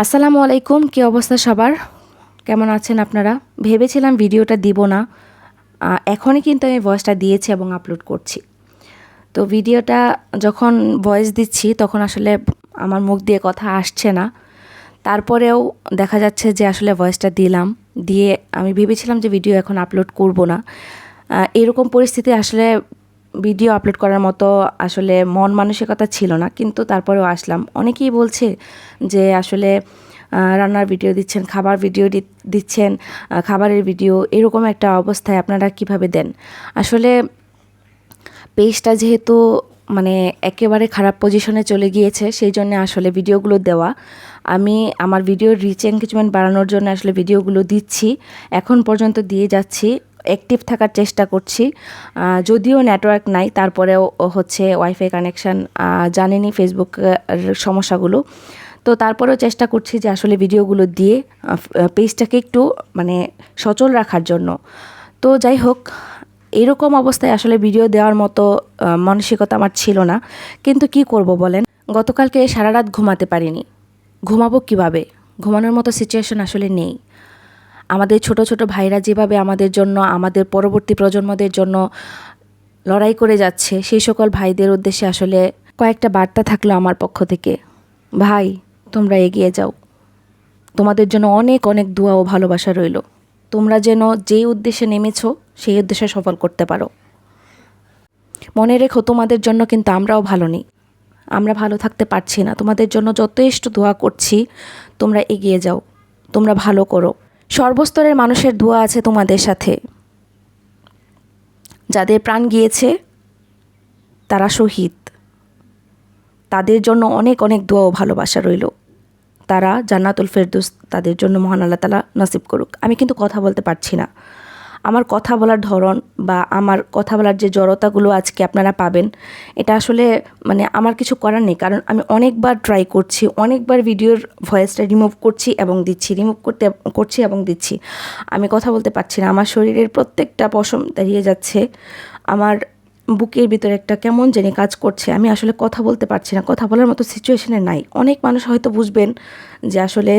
আসসালামু আলাইকুম, কী অবস্থা সবার? কেমন আছেন আপনারা? ভেবেছিলাম ভিডিওটা দিব না। এখনই কিন্তু আমি ভয়েসটা দিয়েছি এবং আপলোড করছি। তো ভিডিওটা যখন ভয়েস দিচ্ছি, তখন আসলে আমার মুখ দিয়ে কথা আসছে না। তারপরেও দেখা যাচ্ছে যে আসলে ভয়েসটা দিলাম। দিয়ে আমি ভেবেছিলাম যে ভিডিও এখন আপলোড করব না। এরকম পরিস্থিতি আসলে ভিডিও আপলোড করার মতো আসলে মন মানসিকতা ছিল না, কিন্তু তারপরেও আসলাম। অনেকেই বলছে যে আসলে রান্নার ভিডিও দিচ্ছেন, খাবার ভিডিও দিচ্ছেন খাবারের ভিডিও এরকম একটা অবস্থায় আপনারা কীভাবে দেন? আসলে পেজটা যেহেতু মানে একেবারে খারাপ পজিশনে চলে গিয়েছে, সেই জন্য আসলে ভিডিওগুলো দেওয়া। আমি আমার ভিডিওর রিচ এঙ্গেজমেন্ট বাড়ানোর জন্য আসলে ভিডিওগুলো দিচ্ছি। এখন পর্যন্ত দিয়ে যাচ্ছি। অ্যাক্টিভ থাকার চেষ্টা করছি। যদিও নেটওয়ার্ক নাই, তারপরেও হচ্ছে ওয়াইফাই কানেকশান জানেনি ফেসবুক সমস্যাগুলো। তো তারপরেও চেষ্টা করছি যে আসলে ভিডিওগুলো দিয়ে পেজটাকে একটু মানে সচল রাখার জন্য। তো যাই হোক, এরকম অবস্থায় আসলে ভিডিও দেওয়ার মতো মানসিকতা আমার ছিল না। কিন্তু কি করব বলেন? গতকালকে সারা রাত ঘুমাতে পারিনি। ঘুমাবো কীভাবে? ঘুমানোর মতো সিচুয়েশন আসলে নেই। আমাদের ছোট ছোট ভাইরা যেভাবে আমাদের জন্য, আমাদের পরবর্তী প্রজন্মদের জন্য লড়াই করে যাচ্ছে, সেই সকল ভাইদের উদ্দেশ্যে আসলে কয়েকটা বার্তা থাকল আমার পক্ষ থেকে। ভাই, তোমরা এগিয়ে যাও। তোমাদের জন্য অনেক অনেক দোয়া ও ভালোবাসা রইল। তোমরা যেন যেই উদ্দেশ্যে নেমেছো, সেই উদ্দেশ্যে সফল করতে পারো। মনে রেখো, তোমাদের জন্য কিন্তু আমরাও ভালো নেই। আমরা ভালো থাকতে পারছি না। তোমাদের জন্য যথেষ্ট দোয়া করছি, তোমরা এগিয়ে যাও। তোমরা ভালো করো। সর্বস্তরের মানুষের দোয়া আছে তোমাদের সাথে। যাদের প্রাণ গিয়েছে, তারা শহীদ। তাদের জন্য অনেক অনেক দোয়া ও ভালোবাসা রইল। তারা জান্নাতুল ফেরদুস তাদের জন্য মহান আল্লাহ তালা নসিব করুক। আমি কিন্তু কথা বলতে পারছি না। আমার কথা বলার ধরন বা আমার কথা বলার যে জড়তাগুলো আজকে আপনারা পাবেন, এটা আসলে মানে আমার কিছু করার নেই। কারণ আমি অনেকবার ট্রাই করছি, অনেকবার ভিডিওর ভয়েসটা রিমুভ করছি এবং দিচ্ছি রিমুভ করতে, করছি এবং দিচ্ছি। আমি কথা বলতে পারছি না। আমার শরীরের প্রত্যেকটা পশম দাঁড়িয়ে যাচ্ছে। আমার বুকের ভিতরে একটা কেমন জানি কাজ করছে, আমি আসলে কথা বলতে পারছি না, কথা বলার মতো সিচুয়েশনে নাই। অনেক মানুষ হয়তো বুঝবেন যে আসলে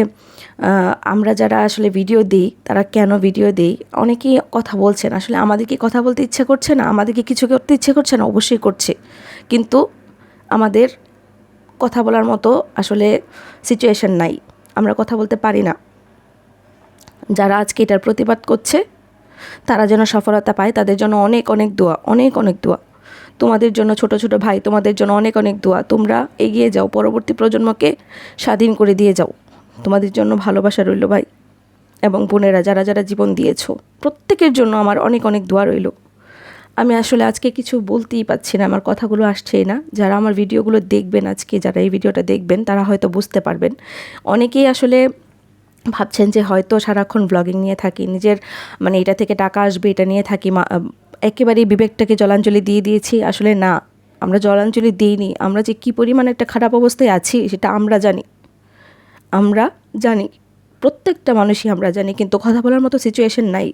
আমরা যারা আসলে ভিডিও দিই, তারা কেন ভিডিও দিই? অনেকেই কথা বলছেন, আসলে আমাদের কি কথা বলতে ইচ্ছে করছে না? আমাদেরকে কিছু করতে ইচ্ছে করছে না? অবশ্যই করছে। কিন্তু আমাদের কথা বলার মতো আসলে সিচুয়েশন নাই, আমরা কথা বলতে পারি না। যারা আজকে এটার প্রতিবাদ করছে তারা যেন সফলতা পায়, তাদের জন্য অনেক অনেক দোয়া, অনেক অনেক দোয়া। তোমাদের জন্য ছোট ছোট ভাই, তোমাদের জন্য অনেক অনেক দোয়া। তোমরা এগিয়ে যাও, পরবর্তী প্রজন্মকে স্বাধীন করে দিয়ে যাও। তোমাদের জন্য ভালোবাসা রইল ভাই এবং বোনেরা, যারা যারা জীবন দিয়েছ, প্রত্যেকের জন্য আমার অনেক অনেক দোয়া রইল। আমি আসলে আজকে কিছু বলতেই পাচ্ছি না, আমার কথাগুলো আসছেই না। যারা আমার ভিডিওগুলো দেখবেন আজকে, যারা এই ভিডিওটা দেখবেন, তারা হয়তো বুঝতে পারবেন। অনেকেই আসলে ভাবছেন যে হয়তো সারাক্ষণ ব্লগিং নিয়ে থাকি, নিজের মানে এটা থেকে টাকা আসবে, এটা নিয়ে থাকি একেবারেই বিবেকটাকে জলাঞ্জলি দিয়ে দিয়েছি। আসলে না, আমরা জলাঞ্জলি দিইনি। আমরা যে কী পরিমাণ একটা খারাপ অবস্থায় আছি, সেটা আমরা জানি। আমরা জানি। প্রত্যেকটা মানুষই আমরা জানি, কিন্তু কথা বলার মতো সিচুয়েশন নাই।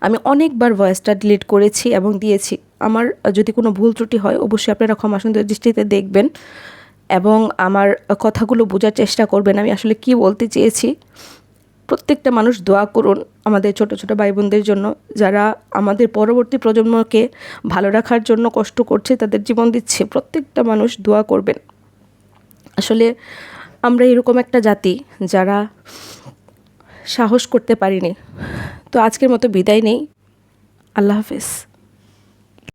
আমি অনেকবার ভয়েসটা ডিলিট করেছি এবং দিয়েছি। আমার যদি কোনো ভুল ত্রুটি হয়, অবশ্যই আপনারা ক্ষমা সুন্দর দৃষ্টিতে দেখবেন এবং আমার কথাগুলো বোঝার চেষ্টা করবেন। আমি আসলে কি বলতে চেয়েছি? প্রত্যেকটা মানুষ দোয়া করুন আমাদের ছোট ছোট ভাই বোনদের জন্য, যারা আমাদের পরবর্তী প্রজন্মকে ভালো রাখার জন্য কষ্ট করছে, তাদের জীবন দিচ্ছে। প্রত্যেকটা মানুষ দোয়া করবেন। আসলে আমরা এরকম একটা জাতি যারা সাহস করতে পারিনি। তো আজকের মতো বিদায় নেই। আল্লাহ হাফেজ।